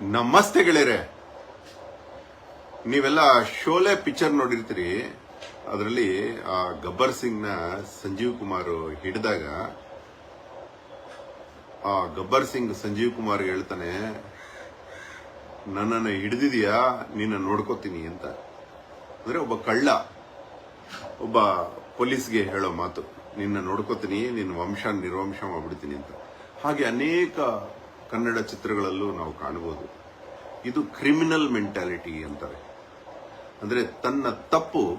ನಮಸ್ತೆ ಗೆಳೆಯರೆ. ನೀವೆಲ್ಲ ಶೋಲೆ ಪಿಕ್ಚರ್ ನೋಡಿರ್ತೀರಿ. ಅದರಲ್ಲಿ ಆ ಗಬ್ಬರ್ ಸಿಂಗ್ನ ಸಂಜೀವ್ ಕುಮಾರ್ ಹಿಡಿದಾಗ ಆ ಗಬ್ಬರ್ ಸಿಂಗ್ ಸಂಜೀವ್ ಕುಮಾರ್ ಹೇಳ್ತಾನೆ, ನನ್ನನ್ನು ಹಿಡಿದಿದೀಯಾ? ನಿನ್ನ ನೋಡ್ಕೋತೀನಿ ಅಂತ. ಅಂದ್ರೆ ಒಬ್ಬ ಕಳ್ಳ, ಒಬ್ಬ ಪೊಲೀಸ್ಗೆ ಹೇಳೋ ಮಾತು, ನಿನ್ನ ನೋಡ್ಕೋತೀನಿ, ನಿನ್ನ ವಂಶ ನಿರ್ವಂಶ ಮಾಡ್ಬಿಡ್ತೀನಿ ಅಂತ. ಹಾಗೆ ಅನೇಕ ಕನ್ನಡ ಚಿತ್ರಗಳಲ್ಲೂ ನಾವು ಕಾಣಬಹುದು. ಇದು ಕ್ರಿಮಿನಲ್ ಮೆಂಟಾಲಿಟಿ ಅಂತಾರೆ. ಅಂದ್ರೆ ತನ್ನ ತಪ್ಪು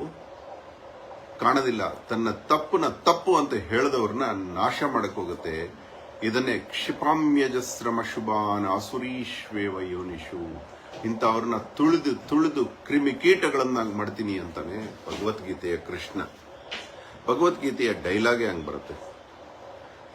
ಕಾಣೋದಿಲ್ಲ, ತನ್ನ ತಪ್ಪನ ತಪ್ಪು ಅಂತ ಹೇಳಿದವ್ರನ್ನ ನಾಶ ಮಾಡಕ್ ಹೋಗುತ್ತೆ. ಇದನ್ನೇ ಕ್ಷಿಪಾಮ್ಯಜಸ್ರಮ ಶುಭಾನ್ ಅಸುರೀಶ್ವೇವ ಯೋನಿಷು. ಇಂಥವ್ರನ್ನ ತುಳಿದು ತುಳಿದು ಕ್ರಿಮಿಕೀಟಗಳನ್ನಾಗಿ ಮಾಡ್ತೀನಿ ಅಂತಾನೆ ಭಗವದ್ಗೀತೆಯ ಕೃಷ್ಣ. ಭಗವದ್ಗೀತೆಯ ಡೈಲಾಗೇ ಹಂಗ್ ಬರುತ್ತೆ.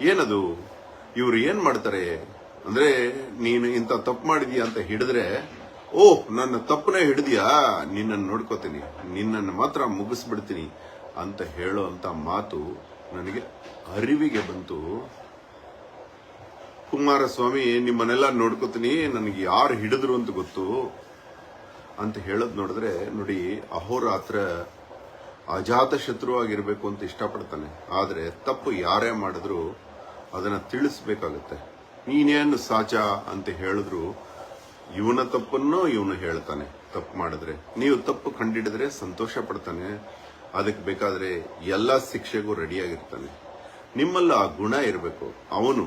ಏನದು? ಇವ್ರು ಏನು ಮಾಡ್ತಾರೆ? ಅಂದ್ರೆ ನೀನು ಇಂಥ ತಪ್ಪು ಮಾಡಿದೀಯ ಅಂತ ಹಿಡಿದ್ರೆ, ಓ, ನನ್ನ ತಪ್ಪನೇ ಹಿಡಿದಿಯಾ? ನಿನ್ನನ್ನು ನೋಡ್ಕೋತೀನಿ, ನಿನ್ನನ್ನು ಮಾತ್ರ ಮುಗಿಸ್ಬಿಡ್ತೀನಿ ಅಂತ ಹೇಳೋ ಅಂತ ಮಾತು ನನಗೆ ಅರಿವಿಗೆ ಬಂತು. ಕುಮಾರಸ್ವಾಮಿ, ನಿಮ್ಮನ್ನೆಲ್ಲ ನೋಡ್ಕೋತೀನಿ, ನನಗೆ ಯಾರು ಹಿಡಿದ್ರು ಅಂತ ಗೊತ್ತು ಅಂತ ಹೇಳೋದ್ ನೋಡಿದ್ರೆ, ನೋಡಿ, ಅಹೋರಾತ್ರ ಅಜಾತ ಶತ್ರು ಆಗಿರ್ಬೇಕು ಅಂತ ಇಷ್ಟಪಡ್ತಾನೆ. ಆದರೆ ತಪ್ಪು ಯಾರೇ ಮಾಡಿದ್ರು ಅದನ್ನ ತಿಳಿಸ್ಬೇಕಾಗತ್ತೆ. ನೀನೇನು ಸಾಚ ಅಂತ ಹೇಳಿದ್ರು, ಇವನ ತಪ್ಪನ್ನು ಇವನು ಹೇಳ್ತಾನೆ, ತಪ್ಪು ಮಾಡಿದ್ರೆ. ನೀವು ತಪ್ಪು ಕಂಡಿಡಿದ್ರೆ ಸಂತೋಷ ಪಡ್ತಾನೆ, ಅದಕ್ಕೆ ಬೇಕಾದ್ರೆ ಎಲ್ಲ ಶಿಕ್ಷೆಗೂ ರೆಡಿಯಾಗಿರ್ತಾನೆ. ನಿಮ್ಮಲ್ಲ ಆ ಗುಣ ಇರಬೇಕು. ಅವನು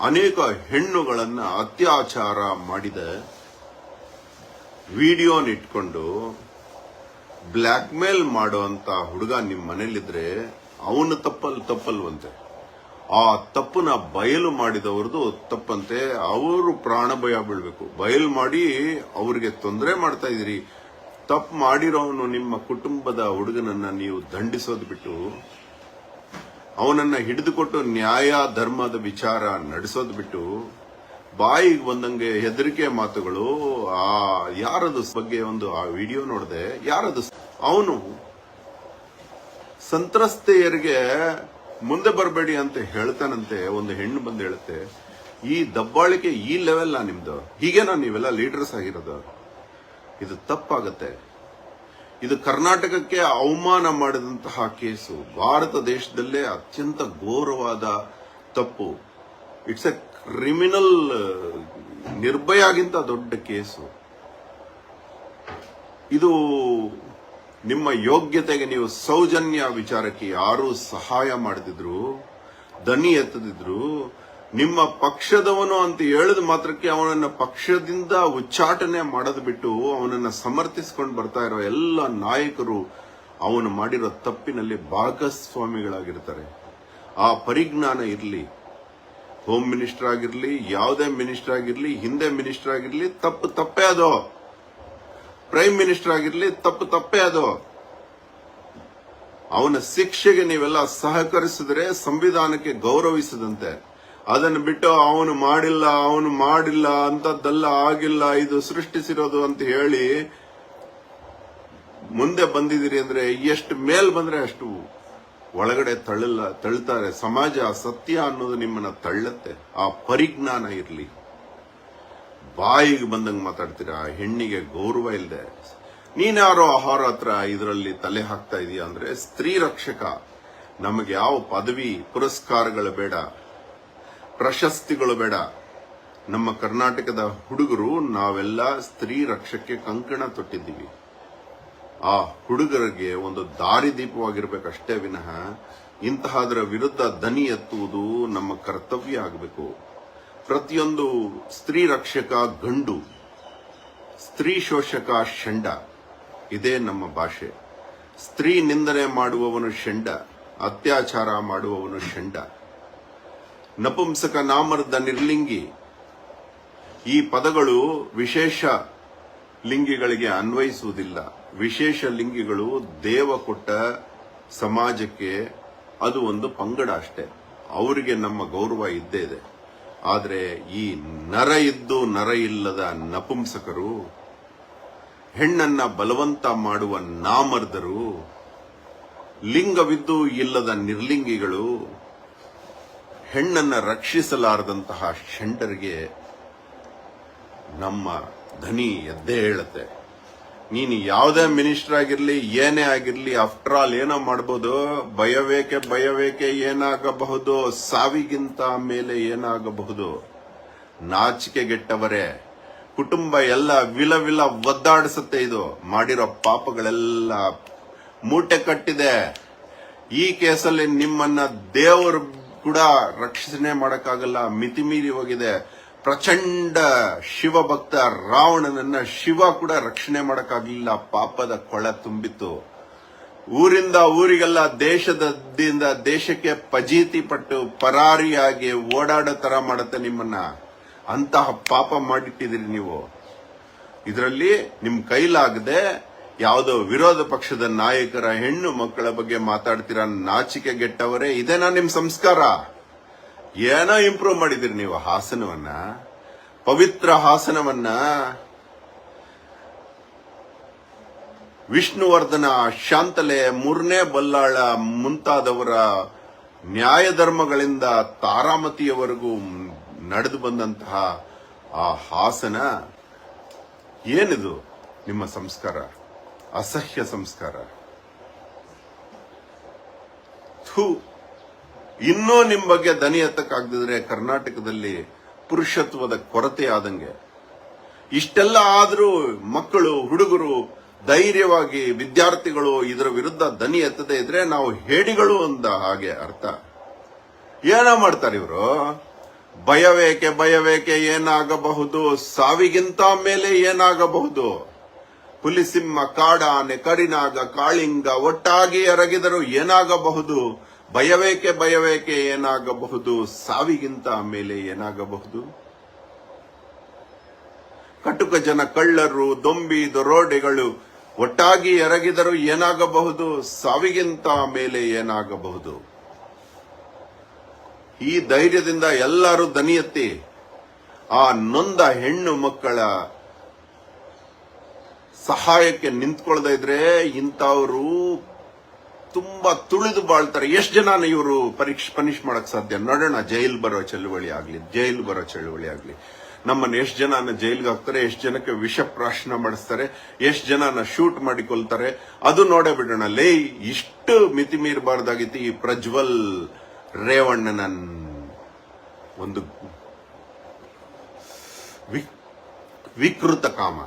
ಅನೇಕ ಹೆಣ್ಣುಗಳನ್ನ ಅತ್ಯಾಚಾರ ಮಾಡಿದ ವಿಡಿಯೋನ ಇಟ್ಕೊಂಡು ಬ್ಲ್ಯಾಕ್ ಮೇಲ್ ಮಾಡುವಂತ ಹುಡುಗ ನಿಮ್ಮ ಮನೇಲಿದ್ರೆ ಅವನು ತಪ್ಪಲ್ ತಪ್ಪಲ್ವಂತೆ. ಆ ತಪ್ಪನ್ನ ಬಯಲು ಮಾಡಿದವ್ರದ್ದು ತಪ್ಪಂತೆ. ಅವರು ಪ್ರಾಣ ಭಯ ಬೀಳ್ಬೇಕು. ಬಯಲು ಮಾಡಿ ಅವರಿಗೆ ತೊಂದರೆ ಮಾಡ್ತಾ ಇದ್ರಿ ತಪ್ಪು ಮಾಡಿರೋನು ನಿಮ್ಮ ಕುಟುಂಬದ ಹುಡುಗನನ್ನ ನೀವು ದಂಡಿಸೋದು ಬಿಟ್ಟು, ಅವನನ್ನ ಹಿಡಿದುಕೊಟ್ಟು ನ್ಯಾಯ, ಧರ್ಮದ ವಿಚಾರ ನಡೆಸೋದು ಬಿಟ್ಟು, ಬಾಯಿಗೆ ಬಂದಂಗೆ ಹೆದರಿಕೆ ಮಾತುಗಳು, ಆ ಯಾರದು ಬಗ್ಗೆ ಒಂದು ಆ ವಿಡಿಯೋ ನೋಡಿದೆ, ಯಾರದು ಅವನು ಸಂತ್ರಸ್ತೆಯರಿಗೆ ಮುಂದೆ ಬರಬೇಡಿ ಅಂತ ಹೇಳ್ತಾನಂತೆ, ಒಂದು ಹೆಣ್ಣು ಬಂದು ಹೇಳುತ್ತೆ, ಈ ದಬ್ಬಾಳಿಕೆ ಈ ಲೆವೆಲ್ ನಿಮ್ದು? ಹೀಗೇನಾ ನೀವೆಲ್ಲ ಲೀಡರ್ಸ್ ಆಗಿರೋದು. ಇದು ತಪ್ಪಾಗತ್ತೆ. ಇದು ಕರ್ನಾಟಕಕ್ಕೆ ಅವಮಾನ ಮಾಡಿದಂತಹ ಕೇಸು. ಭಾರತ ದೇಶದಲ್ಲೇ ಅತ್ಯಂತ ಘೋರವಾದ ತಪ್ಪು. ಇಟ್ಸ್ ಎ ಕ್ರಿಮಿನಲ್ ನಿರ್ಭಯಾಗಿಂತ ದೊಡ್ಡ ಕೇಸು. ಇದು ನಿಮ್ಮ ಯೋಗ್ಯತೆಗೆ ನೀವು ಸೌಜನ್ಯ ವಿಚಾರಕ್ಕೆ ಯಾರು ಸಹಾಯ ಮಾಡದಿದ್ರು ದನಿ ಎತ್ತದಿದ್ರು, ನಿಮ್ಮ ಪಕ್ಷದವನು ಅಂತ ಹೇಳಿದ ಮಾತ್ರಕ್ಕೆ ಅವನನ್ನ ಪಕ್ಷದಿಂದ ಉಚ್ಚಾಟನೆ ಮಾಡೋದು ಬಿಟ್ಟು ಅವನನ್ನ ಸಮರ್ಥಿಸಿಕೊಂಡು ಬರ್ತಾ ಇರೋ ಎಲ್ಲ ನಾಯಕರು ಅವನು ಮಾಡಿರೋ ತಪ್ಪಿನಲ್ಲಿ ಭಾಗಸ್ವಾಮಿಗಳಾಗಿರ್ತಾರೆ. ಆ ಪರಿಜ್ಞಾನ ಇರಲಿ, ಹೋಮ್ ಮಿನಿಸ್ಟರ್ ಆಗಿರಲಿ, ಯಾವುದೇ ಮಿನಿಸ್ಟರ್ ಆಗಿರಲಿ, ಹಿಂದೆ ಮಿನಿಸ್ಟರ್ ಆಗಿರಲಿ, ತಪ್ಪು ತಪ್ಪೇ ಅದು. ಪ್ರೈಮ್ ಮಿನಿಸ್ಟರ್ ಆಗಿರಲಿ, ತಪ್ಪು ತಪ್ಪೇ ಅದು. ಅವನ ಶಿಕ್ಷೆಗೆ ನೀವೆಲ್ಲ ಸಹಕರಿಸಿದ್ರೆ ಸಂವಿಧಾನಕ್ಕೆ ಗೌರವಿಸದಂತೆ. ಅದನ್ನು ಬಿಟ್ಟು ಅವನು ಮಾಡಿಲ್ಲ ಅವನು ಮಾಡಿಲ್ಲ, ಅಂತದ್ದೆಲ್ಲ ಆಗಿಲ್ಲ, ಇದು ಸೃಷ್ಟಿಸಿರೋದು ಅಂತ ಹೇಳಿ ಮುಂದೆ ಬಂದಿದ್ದೀರಿ ಅಂದ್ರೆ ಎಷ್ಟು ಮೇಲ್ ಬಂದ್ರೆ ಅಷ್ಟು ಒಳಗಡೆ ತಳ್ಳಲ್ಲ ತಳ್ತಾರೆ. ಸಮಾಜ ಸತ್ಯ ಅನ್ನೋದು ನಿಮ್ಮನ್ನ ತಳ್ಳತ್ತೆ. ಆ ಪರಿಜ್ಞಾನ ಇರಲಿ. ಬಾಯಿಗೆ ಬಂದಂಗೆ ಮಾತಾಡ್ತೀರಾ? ಹೆಣ್ಣಿಗೆ ಗೌರವ ಇಲ್ಲದೆ ನೀನ್ಯಾರೋ ಆಹಾರ ಹತ್ರ ಇದರಲ್ಲಿ ತಲೆ ಹಾಕ್ತಾ ಇದೀಯ ಅಂದ್ರೆ ಸ್ತ್ರೀ ರಕ್ಷಕ. ನಮಗೆ ಯಾವ ಪದವಿ, ಪುರಸ್ಕಾರಗಳು ಬೇಡ. ಪ್ರಶಸ್ತಿಗಳು ಬೇಡ. ನಮ್ಮ ಕರ್ನಾಟಕದ ಹುಡುಗರು ನಾವೆಲ್ಲ ಸ್ತ್ರೀ ರಕ್ಷಕ್ಕೆ ಕಂಕಣ ತೊಟ್ಟಿದ್ದೀವಿ. ಆ ಹುಡುಗರಿಗೆ ಒಂದು ದಾರಿದೀಪವಾಗಿರ್ಬೇಕಷ್ಟೇ ವಿನಃ ಇಂತಹದರ ವಿರುದ್ಧ ದನಿ ಎತ್ತುವುದು ನಮ್ಮ ಕರ್ತವ್ಯ ಆಗಬೇಕು. ಪ್ರತಿಯೊಂದು ಸ್ತ್ರೀ ರಕ್ಷಕ ಗಂಡು, ಸ್ತ್ರೀ ಶೋಷಕ ಷಂಡ ಇದೇ ನಮ್ಮ ಭಾಷೆ. ಸ್ತ್ರೀ ನಿಂದನೆ ಮಾಡುವವನು ಷಂಡ ಅತ್ಯಾಚಾರ ಮಾಡುವವನು ಷಂಡ ನಪುಂಸಕ ನಾಮರ್ದ ನಿರ್ಲಿಂಗಿ. ಈ ಪದಗಳು ವಿಶೇಷ ಲಿಂಗಿಗಳಿಗೆ ಅನ್ವಯಿಸುವುದಿಲ್ಲ. ವಿಶೇಷ ಲಿಂಗಿಗಳು ದೇವ ಕೊಟ್ಟ ಸಮಾಜಕ್ಕೆ ಅದು ಒಂದು ಪಂಗಡ ಅಷ್ಟೇ. ಅವರಿಗೆ ನಮ್ಮ ಗೌರವ ಇದ್ದೇ ಇದೆ. ಆದರೆ ಈ ನರ ಇದ್ದು ನರ ಇಲ್ಲದ ನಪುಂಸಕರು, ಹೆಣ್ಣನ್ನ ಬಲವಂತ ಮಾಡುವ ನಾಮರ್ದರು, ಲಿಂಗವಿದ್ದು ಇಲ್ಲದ ನಿರ್ಲಿಂಗಿಗಳು ಹೆಣ್ಣನ್ನ ರಕ್ಷಿಸಲಾರದಂತಹ ಷಂಡರಿಗೆ ನಮ್ಮ ಧ್ವನಿ ಎದ್ದೇ ಹೇಳುತ್ತೆ. ನೀನು ಯಾವುದೇ ಮಿನಿಸ್ಟರ್ ಆಗಿರ್ಲಿ, ಏನೇ ಆಗಿರ್ಲಿ ಆಫ್ಟರ್ ಆಲ್ ಏನೋ ಮಾಡ್ಬೋದು. ಭಯವೇಕೆ ಭಯವೇಕೆ ಏನಾಗಬಹುದು? ಸಾವಿಗಿಂತ ಮೇಲೆ ಏನಾಗಬಹುದು? ನಾಚಿಕೆಗೆಟ್ಟವರೇ, ಕುಟುಂಬ ಎಲ್ಲ ವಿಲ ವಿಲ ಒದ್ದಾಡಿಸುತ್ತೆ ಇದು. ಮಾಡಿರೋ ಪಾಪಗಳೆಲ್ಲ ಮೂಟೆ ಕಟ್ಟಿದೆ. ಈ ಕೇಸಲ್ಲಿ ನಿಮ್ಮನ್ನ ದೇವರು ಕೂಡ ರಕ್ಷಣೆ ಮಾಡಕ್ಕಾಗಲ್ಲ. ಮಿತಿಮೀರಿ ಹೋಗಿದೆ. ಪ್ರಚಂಡ ಶಿವಭಕ್ತ ರಾವಣನನ್ನ ಶಿವ ಕೂಡ ರಕ್ಷಣೆ ಮಾಡೋಕ್ಕಾಗಲಿಲ್ಲ. ಪಾಪದ ಕೊಳ ತುಂಬಿತ್ತು. ಊರಿಂದ ಊರಿಗೆಲ್ಲ ದೇಶದಿಂದ ದೇಶಕ್ಕೆ ಪಜೀತಿ ಪಟ್ಟು ಪರಾರಿಯಾಗಿ ಓಡಾಡೋ ತರ ಮಾಡುತ್ತೆ ನಿಮ್ಮನ್ನ. ಅಂತಹ ಪಾಪ ಮಾಡಿಟ್ಟಿದ್ದೀರಿ ನೀವು. ಇದರಲ್ಲಿ ನಿಮ್ ಕೈಲಾಗದೆ ಯಾವುದೋ ವಿರೋಧ ಪಕ್ಷದ ನಾಯಕರ ಹೆಣ್ಣು ಮಕ್ಕಳ ಬಗ್ಗೆ ಮಾತಾಡ್ತೀರಾ ನಾಚಿಕೆ ಗೆಟ್ಟವರೇ ಇದೇನಾ ನಿಮ್ ಸಂಸ್ಕಾರ? ಏನೋ ಇಂಪ್ರೂವ್ ಮಾಡಿದಿರಿ ನೀವು ಹಾಸನವನ್ನ, ಪವಿತ್ರ ಹಾಸನವನ್ನ. ವಿಷ್ಣುವರ್ಧನ ಶಾಂತಲೆ ಮೂರನೇ ಬಲ್ಲಾಳ ಮುಂತಾದವರ ನ್ಯಾಯಧರ್ಮಗಳಿಂದ ತಾರಾಮತಿಯವರೆಗೂ ನಡೆದು ಬಂದಂತಹ ಆ ಹಾಸನ. ಏನಿದು ನಿಮ್ಮ ಸಂಸ್ಕಾರ? ಅಸಹ್ಯ ಸಂಸ್ಕಾರ. ಥೂ. ಇನ್ನೂ ನಿಮ್ ಬಗ್ಗೆ ದನಿ ಎತ್ತಕ್ಕಾಗದಿದ್ರೆ ಕರ್ನಾಟಕದಲ್ಲಿ ಪುರುಷತ್ವದ ಕೊರತೆ ಆದಂಗೆ. ಇಷ್ಟೆಲ್ಲ ಆದರೂ ಮಕ್ಕಳು, ಹುಡುಗರು ಧೈರ್ಯವಾಗಿ ವಿದ್ಯಾರ್ಥಿಗಳು ಇದರ ವಿರುದ್ಧ ದನಿ ಎತ್ತದೇ ಇದ್ರೆ ನಾವು ಹೇಡಿಗಳು ಅಂದ ಹಾಗೆ ಅರ್ಥ. ಏನ ಮಾಡ್ತಾರೆ ಇವರು? ಭಯವೇಕೆ ಭಯವೇಕೆ ಏನಾಗಬಹುದು? ಸಾವಿಗಿಂತ ಮೇಲೆ ಏನಾಗಬಹುದು? ಹುಲಿಸಿಂಹ ಕಾಡಾನೆ, ಕರಿನಾಗ, ಕಾಳಿಂಗ ಒಟ್ಟಾಗಿ ಎರಗಿದರು ಏನಾಗಬಹುದು? ಭಯವೇಕೆ ಭಯವೇಕೆ ಏನಾಗಬಹುದು? ಸಾವಿಗಿಂತ ಮೇಲೆ ಏನಾಗಬಹುದು? ಕಟುಕ ಜನ ಕಳ್ಳರು ದೊಂಬಿ ದರೋಡೆಗಳು ಒಟ್ಟಾಗಿ ಎರಗಿದರು ಏನಾಗಬಹುದು? ಸಾವಿಗಿಂತ ಮೇಲೆ ಏನಾಗಬಹುದು? ಈ ಧೈರ್ಯದಿಂದ ಎಲ್ಲರೂ ದನಿಯತ್ತಿ. ಆ ನೊಂದ ಹೆಣ್ಣು ಮಕ್ಕಳ ಸಹಾಯಕ್ಕೆ ನಿಂತ್ಕೊಳ್ತಾ ಇದ್ರೆ ಇಂಥವ್ರು ತುಂಬಾ ತುಳಿದು ಬಾಳ್ತಾರೆ. ಎಷ್ಟು ಜನ ಇವರು ಪರೀಕ್ಷೆ ಪನಿಷ್ ಮಾಡಕ್ ಸಾಧ್ಯ? ನೋಡೋಣ, ಜೈಲ್ ಬರೋ ಚಳುವಳಿ ಆಗ್ಲಿ, ಜೈಲ್ ಬರೋ ಚಳುವಳಿ ಆಗ್ಲಿ. ನಮ್ಮನ್ನ ಎಷ್ಟು ಜನ ಜೈಲ್ಗೆ ಹಾಕ್ತಾರೆ, ಎಷ್ಟು ಜನಕ್ಕೆ ವಿಷ ಪ್ರಾಶನ ಮಾಡಿಸ್ತಾರೆ, ಎಷ್ಟು ಜನನ ಶೂಟ್ ಮಾಡಿಕೊಳ್ತಾರೆ, ಅದು ನೋಡೇ ಬಿಡೋಣ. ಲೇ, ಇಷ್ಟು ಮಿತಿ ಮೀರಬಾರ್ದಾಗಿತ್ತು ಈ ಪ್ರಜ್ವಲ್ ರೇವಣ್ಣನ ಒಂದು ವಿಕೃತ ಕಾಮ.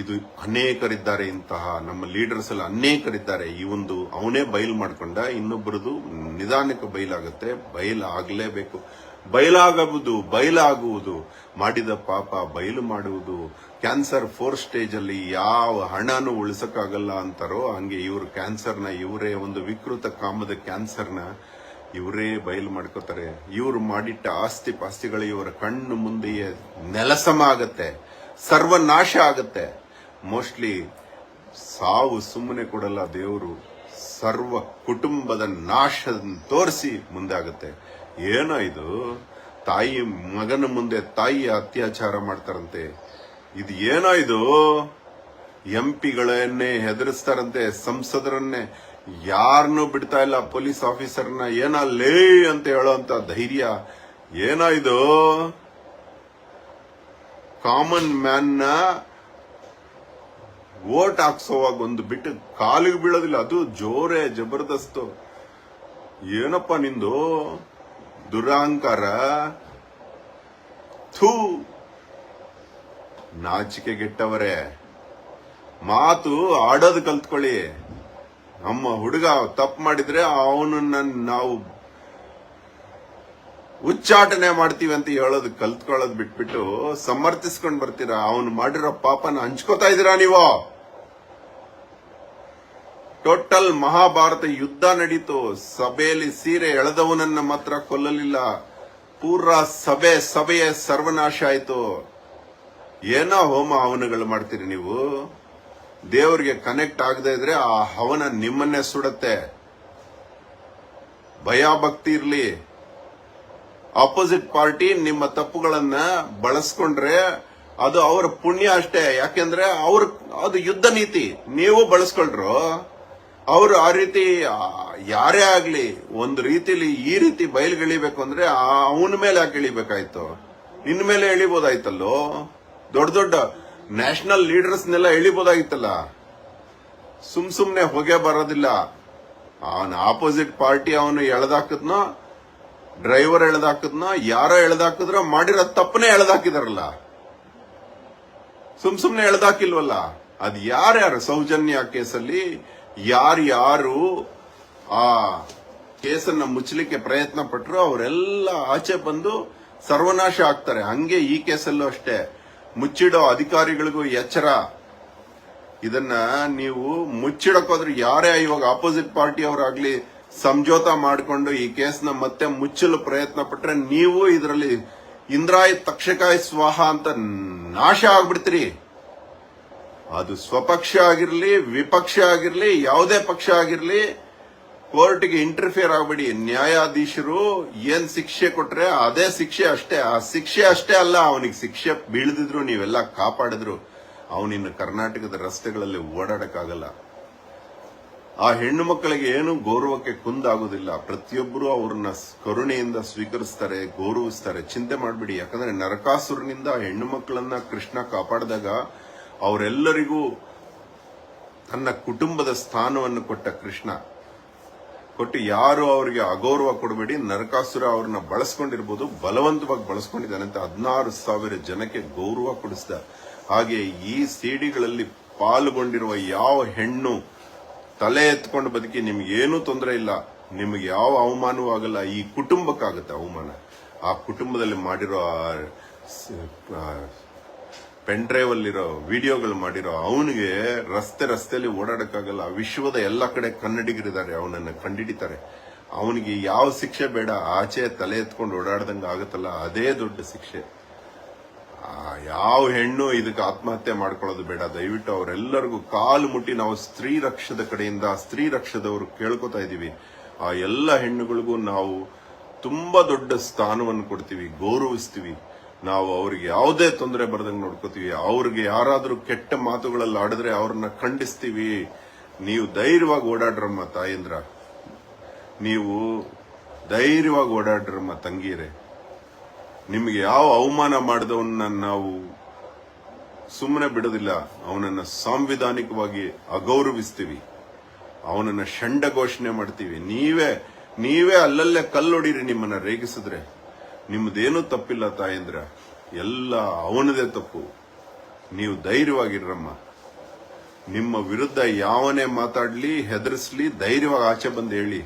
ಇದು ಅನೇಕರಿದ್ದಾರೆ ಇಂತಹ ನಮ್ಮ ಲೀಡರ್ಸ್ ಎಲ್ಲ ಅನೇಕರಿದ್ದಾರೆ. ಈ ಒಂದು ಅವನೇ ಬಯಲು ಮಾಡ್ಕೊಂಡ ಇನ್ನೊಬ್ಬರದು ನಿಧಾನಕ್ಕೆ ಬಯಲಾಗುತ್ತೆ. ಬಯಲಾಗಲೇಬೇಕು. ಬಯಲಾಗಬಹುದು ಬಯಲಾಗುವುದು. ಮಾಡಿದ ಪಾಪ, ಬಯಲು ಮಾಡುವುದು. ಕ್ಯಾನ್ಸರ್ ಫೋರ್ ಸ್ಟೇಜ್ ಅಲ್ಲಿ ಯಾವ ಹಣನೂ ಉಳಿಸಕ್ಕಾಗಲ್ಲ ಅಂತಾರೋ ಹಂಗೆ ಇವರು ಕ್ಯಾನ್ಸರ್ನ, ಇವರೇ ಒಂದು ವಿಕೃತ ಕಾಮದ ಕ್ಯಾನ್ಸರ್ನ ಇವರೇ ಬಯಲು ಮಾಡ್ಕೋತಾರೆ. ಇವರು ಮಾಡಿಟ್ಟ ಆಸ್ತಿ ಪಾಸ್ತಿಗಳು ಇವರ ಕಣ್ಣು ಮುಂದೆಯೇ ನೆಲಸಮ ಆಗತ್ತೆ ಸರ್ವನಾಶ ಆಗತ್ತೆ. ಮೋಸ್ಟ್ಲಿ ಸಾವು ಸುಮ್ಮನೆ ಕೊಡಲ್ಲ, ದೇವರು ಸರ್ವ ಕುಟುಂಬದ ನಾಶ ತೋರಿಸಿ ಮುಂದೆ ಆಗುತ್ತೆ ಏನೋ ಇದು? ತಾಯಿ ಮಗನ ಮುಂದೆ ತಾಯಿ ಅತ್ಯಾಚಾರ ಮಾಡ್ತಾರಂತೆ. ಇದು ಏನೋ ಇದು? ಎಂಪಿಗಳನ್ನೇ ಹೆದರಿಸ್ತಾರಂತೆ, ಸಂಸದರನ್ನೇ. ಯಾರನ್ನೂ ಬಿಡ್ತಾ ಇಲ್ಲ, ಪೊಲೀಸ್ ಆಫೀಸರ್ನ ಏನ ಲೇ ಅಂತ ಹೇಳೋಂತ ಧೈರ್ಯ. ಏನೋ ಇದು? ಕಾಮನ್ ಮ್ಯಾನ್ ವೋಟ್ ಹಾಕ್ಸೋವಾಗ ಒಂದು ಬಿಟ್ಟು ಕಾಲಿಗೆ ಬೀಳೋದಿಲ್ಲ. ಅದು ಜೋರೆ, ಜಬರ್ದಸ್ತು. ಏನಪ್ಪ ನಿಂದು? ದುರಹಂಕಾರ ಥೂ. ನಾಚಿಕೆಗೆಟ್ಟವರೇ ಮಾತು ಆಡೋದು ಕಲ್ತ್ಕೊಳ್ಳಿ. ನಮ್ಮ ಹುಡುಗ ತಪ್ಪು ಮಾಡಿದ್ರೆ ಅವನನ್ನ ನಾವು ಉಚ್ಚಾಟನೆ ಮಾಡ್ತೀವಿ ಅಂತ ಹೇಳೋದು ಕಲ್ತ್ಕೊಳ್ಳೋದು ಬಿಟ್ಬಿಟ್ಟು ಸಮರ್ಥಿಸ್ಕೊಂಡ್ ಬರ್ತೀರಾ? ಅವನು ಮಾಡಿರೋ ಪಾಪನ ಹಂಚ್ಕೋತಾ ಇದೀರಾ ನೀವು? ಟೋಟಲ್ ಮಹಾಭಾರತ ಯುದ್ಧ ನಡೀತು. ಸಭೆಯಲ್ಲಿ ಸೀರೆ ಎಳೆದವನನ್ನ ಮಾತ್ರ ಕೊಲ್ಲಲಿಲ್ಲ. ಪೂರ ಸಭೆ, ಸಭೆಯ ಸರ್ವನಾಶ ಆಯ್ತು. ಏನೋ ಹೋಮ ಹವನಗಳು ಮಾಡ್ತೀರಿ ನೀವು? ದೇವರಿಗೆ ಕನೆಕ್ಟ್ ಆಗದೆ ಇದ್ರೆ ಆ ಹವನ ನಿಮ್ಮನ್ನೇ ಸುಡತ್ತೆ. ಭಯ ಭಕ್ತಿ ಇರಲಿ. ಆಪೋಸಿಟ್ ಪಾರ್ಟಿ ನಿಮ್ಮ ತಪ್ಪುಗಳನ್ನ ಬಳಸ್ಕೊಂಡ್ರೆ ಅದು ಅವರ ಪುಣ್ಯ ಅಷ್ಟೇ. ಯಾಕೆಂದ್ರೆ ಅವ್ರ ಅದು ಯುದ್ಧ ನೀತಿ. ನೀವು ಬಳಸ್ಕೊಂಡ್ರು ಅವರು ಆ ರೀತಿ ಯಾರೇ ಆಗ್ಲಿ, ಒಂದು ರೀತಿಲಿ ಈ ರೀತಿ ಬಯಲ್ಗಿಳಿಬೇಕು ಅಂದ್ರೆ ಅವನ ಮೇಲೆ ಯಾಕೆ ಇಳಿಬೇಕಾಯ್ತು ನಿನ್ ಮೇಲೆ ಎಳಿಬೋದಾಯ್ತಲ್ಲೋ? ದೊಡ್ಡ ದೊಡ್ಡ ನ್ಯಾಷನಲ್ ಲೀಡರ್ಸ್ನೆಲ್ಲ ಎಳಿಬೋದಾಗಿತ್ತಲ್ಲ? ಸುಮ್ ಸುಮ್ನೆ ಹೊಗೆ ಬರೋದಿಲ್ಲ. ಅವನ ಆಪೋಸಿಟ್ ಪಾರ್ಟಿ ಅವನು ಎಳೆದಾಕದ್ನೋ, ಡ್ರೈವರ್ ಎಳೆದಾಕದ್ನೋ, ಯಾರೋ ಎಳೆದಾಕಿದ್ರ ಮಾಡಿರೋ ತಪ್ಪನೇ ಎಳೆದಾಕಿದಾರಲ್ಲ. ಸುಮ್ ಸುಮ್ನೆ ಎಳೆದಾಕಿಲ್ವಲ್ಲ? ಅದ್ ಯಾರ್ಯಾರು ಸೌಜನ್ಯ ಕೇಸಲ್ಲಿ ಯಾರ್ಯಾರು ಆ ಕೇಸನ್ನ ಮುಚ್ಚಲಿಕ್ಕೆ ಪ್ರಯತ್ನ ಪಟ್ಟರು ಅವರೆಲ್ಲ ಆಚೆ ಬಂದು ಸರ್ವನಾಶ ಆಗ್ತಾರೆ. ಹಂಗೆ ಈ ಕೇಸಲ್ಲೂ ಅಷ್ಟೇ. ಮುಚ್ಚಿಡೋ ಅಧಿಕಾರಿಗಳಿಗೂ ಎಚ್ಚರ. ಇದನ್ನ ನೀವು ಮುಚ್ಚಿಡಕ್ಕೋದ್ರೆ ಯಾರೇ ಇವಾಗ ಆಪೋಸಿಟ್ ಪಾರ್ಟಿ ಅವರಾಗ್ಲಿ ಸಂಜೋತ ಮಾಡಿಕೊಂಡು ಈ ಕೇಸ್ನ ಮತ್ತೆ ಮುಚ್ಚಲು ಪ್ರಯತ್ನ ಪಟ್ಟರೆ ನೀವು ಇದರಲ್ಲಿ ಇಂದ್ರಾಯ ತಕ್ಷಕಾಯ ಸ್ವಾಹ ಅಂತ ನಾಶ ಆಗ್ಬಿಡ್ತೀರಿ. ಅದು ಸ್ವಪಕ್ಷ ಆಗಿರಲಿ, ವಿಪಕ್ಷ ಆಗಿರಲಿ, ಯಾವುದೇ ಪಕ್ಷ ಆಗಿರಲಿ, ಕೋರ್ಟ್ಗೆ ಇಂಟರ್ಫಿಯರ್ ಆಗಬೇಡಿ. ನ್ಯಾಯಾಧೀಶರು ಏನ್ ಶಿಕ್ಷೆ ಕೊಟ್ರೆ ಅದೇ ಶಿಕ್ಷೆ ಅಷ್ಟೇ. ಆ ಶಿಕ್ಷೆ ಅಷ್ಟೇ ಅಲ್ಲ, ಅವನಿಗೆ ಶಿಕ್ಷೆ ಬೀಳ್ದಿದ್ರು, ನೀವೆಲ್ಲ ಕಾಪಾಡಿದ್ರು. ಅವನಿನ್ನು ಕರ್ನಾಟಕದ ರಸ್ತೆಗಳಲ್ಲಿ ಓಡಾಡಕ್ಕಾಗಲ್ಲ. ಆ ಹೆಣ್ಣು ಮಕ್ಕಳಿಗೆ ಏನು ಗೌರವಕ್ಕೆ ಕುಂದಾಗೋದಿಲ್ಲ. ಪ್ರತಿಯೊಬ್ಬರು ಅವ್ರನ್ನ ಕರುಣೆಯಿಂದ ಸ್ವೀಕರಿಸ್ತಾರೆ, ಗೌರವಿಸ್ತಾರೆ. ಚಿಂತೆ ಮಾಡಬೇಡಿ. ಯಾಕಂದ್ರೆ ನರಕಾಸುರನಿಂದ ಹೆಣ್ಣು ಮಕ್ಕಳನ್ನ ಕೃಷ್ಣ ಕಾಪಾಡಿದಾಗ ಅವರೆಲ್ಲರಿಗೂ ತನ್ನ ಕುಟುಂಬದ ಸ್ಥಾನವನ್ನು ಕೊಟ್ಟ ಕೃಷ್ಣ. ಕೊಟ್ಟು ಯಾರು ಅವರಿಗೆ ಅಗೌರವ ಕೊಡಬೇಡಿ, ನರಕಾಸುರ ಅವ್ರನ್ನ ಬಳಸ್ಕೊಂಡಿರ್ಬೋದು, ಬಲವಂತವಾಗಿ ಬಳಸ್ಕೊಂಡಿದ್ದಾನೆ ಅಂತ ಹದಿನಾರು ಸಾವಿರ ಜನಕ್ಕೆ ಗೌರವ ಕೊಡಿಸಿದ. ಹಾಗೆ ಈ ಸಿಡಿಗಳಲ್ಲಿ ಪಾಲ್ಗೊಂಡಿರುವ ಯಾವ ಹೆಣ್ಣು ತಲೆ ಎತ್ಕೊಂಡು ಬದುಕಿ ನಿಮ್ಗೆ ಏನೂ ತೊಂದರೆ ಇಲ್ಲ, ನಿಮಗೆ ಯಾವ ಅವಮಾನವೂ ಆಗಲ್ಲ, ಈ ಕುಟುಂಬಕ್ಕಾಗುತ್ತೆ ಅವಮಾನ. ಆ ಕುಟುಂಬದಲ್ಲಿ ಮಾಡಿರೋ ಪೆನ್ ಡ್ರೈವ್ ಅಲ್ಲಿರೋ ವಿಡಿಯೋಗಳು ಮಾಡಿರೋ ಅವನಿಗೆ ರಸ್ತೆ ರಸ್ತೆಯಲ್ಲಿ ಓಡಾಡಕ್ಕಾಗಲ್ಲ. ವಿಶ್ವದ ಎಲ್ಲ ಕಡೆ ಕನ್ನಡಿಗರಿದ್ದಾರೆ, ಅವನನ್ನು ಕಂಡಿಡಿತಾರೆ. ಅವನಿಗೆ ಯಾವ ಶಿಕ್ಷೆ ಬೇಡ, ಆಚೆ ತಲೆ ಎತ್ಕೊಂಡು ಓಡಾಡ್ದಂಗೆ ಆಗುತ್ತಲ್ಲ, ಅದೇ ದೊಡ್ಡ ಶಿಕ್ಷೆ. ಯಾವ ಹೆಣ್ಣು ಇದಕ್ಕೆ ಆತ್ಮಹತ್ಯೆ ಮಾಡ್ಕೊಳ್ಳೋದು ಬೇಡ. ದಯವಿಟ್ಟು ಅವರೆಲ್ಲರಿಗೂ ಕಾಲು ಮುಟ್ಟಿ ನಾವು ಸ್ತ್ರೀ ರಕ್ಷದ ಕಡೆಯಿಂದ, ಸ್ತ್ರೀ ರಕ್ಷದವರು ಕೇಳ್ಕೊತಾ ಇದೀವಿ. ಆ ಎಲ್ಲ ಹೆಣ್ಣುಗಳಿಗೂ ನಾವು ತುಂಬಾ ದೊಡ್ಡ ಸ್ಥಾನವನ್ನು ಕೊಡ್ತೀವಿ, ಗೌರವಿಸ್ತೀವಿ. ನಾವು ಅವ್ರಿಗೆ ಯಾವುದೇ ತೊಂದರೆ ಬರ್ದಂಗೆ ನೋಡ್ಕೋತೀವಿ. ಅವ್ರಿಗೆ ಯಾರಾದರೂ ಕೆಟ್ಟ ಮಾತುಗಳಲ್ಲಿ ಆಡಿದ್ರೆ ಅವ್ರನ್ನ ಖಂಡಿಸ್ತೀವಿ. ನೀವು ಧೈರ್ಯವಾಗಿ ಓಡಾಡ್ರಮ್ಮ ತಾಯಂದ್ರ. ನೀವು ಧೈರ್ಯವಾಗಿ ಓಡಾಡ್ರಮ್ಮ ತಂಗೀರೆ ನಿಮಗೆ ಯಾವ ಅವಮಾನ ಮಾಡಿದವನ್ನ ನಾವು ಸುಮ್ಮನೆ ಬಿಡೋದಿಲ್ಲ. ಅವನನ್ನು ಸಾಂವಿಧಾನಿಕವಾಗಿ ಅಗೌರವಿಸ್ತೀವಿ. ಅವನನ್ನು ಷಂಡ ಘೋಷಣೆ ಮಾಡ್ತೀವಿ. ನೀವೇ ನೀವೇ ಅಲ್ಲಲ್ಲೇ ಕಲ್ಲೊಡೀರಿ ನಿಮ್ಮನ್ನ ರೇಗಿಸಿದ್ರೆ. ನಿಮ್ಮದೇನೂ ತಪ್ಪಿಲ್ಲ ತಾಯಂದ್ರ, ಎಲ್ಲ ಅವನದೇ ತಪ್ಪು. ನೀವು ಧೈರ್ಯವಾಗಿರಮ್ಮ ನಿಮ್ಮ ವಿರುದ್ಧ ಯಾವನೇ ಮಾತಾಡ್ಲಿ, ಹೆದರ್ಸ್ಲಿ, ಧೈರ್ಯವಾಗಿ ಆಚೆ ಬಂದು ಹೇಳಿ.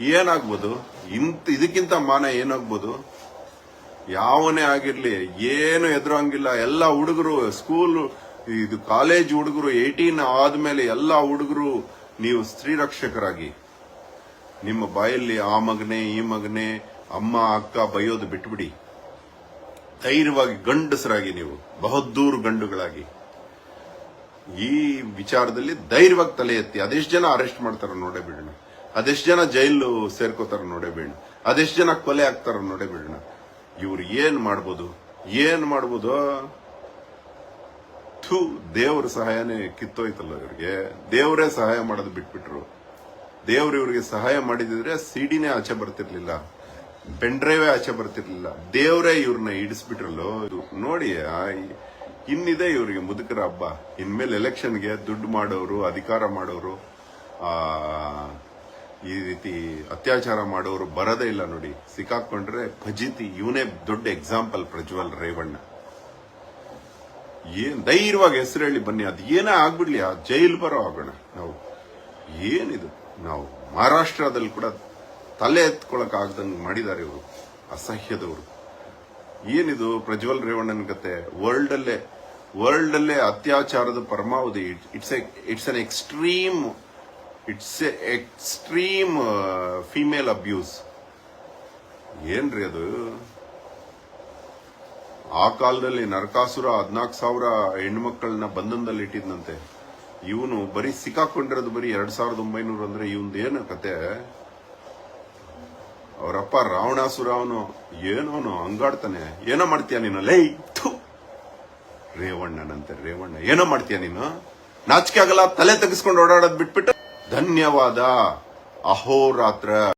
ಏನಾಗ್ಬೋದು? ಇಂತ, ಇದಕ್ಕಿಂತ ಮಾನ ಏನಾಗ್ಬೋದು? ಯಾವನೇ ಆಗಿರ್ಲಿ, ಏನು ಎದುರಂಗಿಲ್ಲ. ಎಲ್ಲ ಹುಡುಗರು ಸ್ಕೂಲ್ ಇದು ಕಾಲೇಜ್ ಹುಡುಗರು ಏಯ್ಟೀನ್ ಆದ್ಮೇಲೆ ಎಲ್ಲ ಹುಡುಗರು, ನೀವು ಸ್ತ್ರೀ ರಕ್ಷಕರಾಗಿ. ನಿಮ್ಮ ಬಾಯಲ್ಲಿ ಆ ಮಗನೇ, ಈ ಮಗನೇ ಅಮ್ಮ, ಅಕ್ಕ ಬೈಯೋದು ಬಿಟ್ಬಿಡಿ. ಧೈರ್ಯವಾಗಿ ಗಂಡಸರಾಗಿ ನೀವು, ಬಹದ್ದೂರು ಗಂಡುಗಳಾಗಿ. ಈ ವಿಚಾರದಲ್ಲಿ ಧೈರ್ಯವಾಗಿ ತಲೆ ಎತ್ತಿ, ಅದೆಷ್ಟು ಜನ ಅರೆಸ್ಟ್ ಮಾಡ್ತಾರ ನೋಡೇ ಬಿಡೋಣ. ಅದೆಷ್ಟು ಜನ ಜೈಲು ಸೇರ್ಕೋತಾರ ನೋಡೇ ಬಿಡೋಣ. ಅದೆಷ್ಟು ಜನ ಕೊಲೆ ಆಗ್ತಾರ ನೋಡೇ ಬಿಡೋಣ. ಇವ್ರು ಏನ್ ಮಾಡ್ಬೋದು? ಏನ್ ಮಾಡ್ಬೋದು? ಥೂ, ದೇವ್ರ ಸಹಾಯನೇ ಕಿತ್ತೋಯ್ತಲ್ಲ ಇವ್ರಿಗೆ. ದೇವರೇ ಸಹಾಯ ಮಾಡೋದು ಬಿಟ್ಬಿಟ್ರು. ದೇವ್ರು ಇವ್ರಿಗೆ ಸಹಾಯ ಮಾಡಿದಿದ್ರೆ, ಸಿಡಿನೇ ಆಚೆ ಬರ್ತಿರ್ಲಿಲ್ಲ. ಪೆನ್ ಡ್ರೈವೇ ಆಚೆ ಬರ್ತಿರ್ಲಿಲ್ಲ. ದೇವರೇ ಇವ್ರನ್ನ ಇಡಿಸ್ಬಿಟ್ರಲ್ಲೋ ನೋಡಿ ಇನ್ನಿದೆ ಇವರಿಗೆ ಮುದುಕರ ಹಬ್ಬ. ಇನ್ಮೇಲೆ ಎಲೆಕ್ಷನ್ಗೆ ದುಡ್ಡು ಮಾಡೋರು, ಅಧಿಕಾರ ಮಾಡೋರು ಈ ರೀತಿ ಅತ್ಯಾಚಾರ ಮಾಡೋರು ಬರೋದೇ ಇಲ್ಲ ನೋಡಿ. ಸಿಕ್ಕಾಕೊಂಡ್ರೆ ಭಜಿತಿ ಇವನೇ ದೊಡ್ಡ ಎಕ್ಸಾಂಪಲ್ ಪ್ರಜ್ವಲ್ ರೇವಣ್ಣ. ಏನ್ ಧೈರ್ಯವಾಗಿ ಹೆಸರು ಹೇಳಿ ಬನ್ನಿ. ಅದು ಏನೇ ಆಗ್ಬಿಡ್ಲಿ, ಆ ಜೈಲ್ ಬರೋ ಆಗೋಣ ನಾವು. ಏನಿದು? ನಾವು ಮಹಾರಾಷ್ಟ್ರದಲ್ಲಿ ಕೂಡ ತಲೆ ಎತ್ಕೊಳಕ್ ಆಗ್ದಂಗ್ ಮಾಡಿದ್ದಾರೆ ಇವರು. ಅಸಹ್ಯದವರು. ಏನಿದು ಪ್ರಜ್ವಲ್ ರೇವಣ್ಣನ ಕತೆ? ವರ್ಲ್ಡಲ್ಲೇ ವರ್ಲ್ಡಲ್ಲೇ ಅತ್ಯಾಚಾರದ ಪರಮಾವಧಿ. It's it's an extreme it's a extreme female abuse ಏನ್ರಿ ಅದು? ಆ ಕಾಲದಲ್ಲಿ ನರಕಾಸುರ ಹದಿನಾಲ್ಕು ಸಾವಿರ ಹೆಣ್ಮಕ್ಳನ್ನ ಬಂಧನದಲ್ಲಿ ಇಟ್ಟಿದ್ನಂತೆ. ಇವನು ಬರೀ ಸಿಕ್ಕಾಕೊಂಡಿರೋದು ಬರೀ ಎರಡ್ ಸಾವಿರದ ಒಂಬೈನೂರು ಅಂದ್ರೆ ಇವಂದೇನು ಕತೆ? ಅವರಪ್ಪ ರಾವಣಾಸುರ ಅವನು ಏನೋನು ಹಂಗಾಡ್ತಾನೆ ಏನೋ ಮಾಡ್ತೀಯ ನೀನು? ಲೈ, ಥು. ರೇವಣ್ಣನಂತೆ ರೇವಣ್ಣ, ಏನೋ ಮಾಡ್ತೀಯ ನೀನು? ನಾಚಿಕೆ ಆಗಲ್ಲ, ತಲೆ ತೆಗೆಸ್ಕೊಂಡು ಓಡಾಡೋದ್ ಬಿಟ್ಬಿಟ್ಟು ಧನ್ಯವಾದ. ಅಹೋರಾತ್ರ.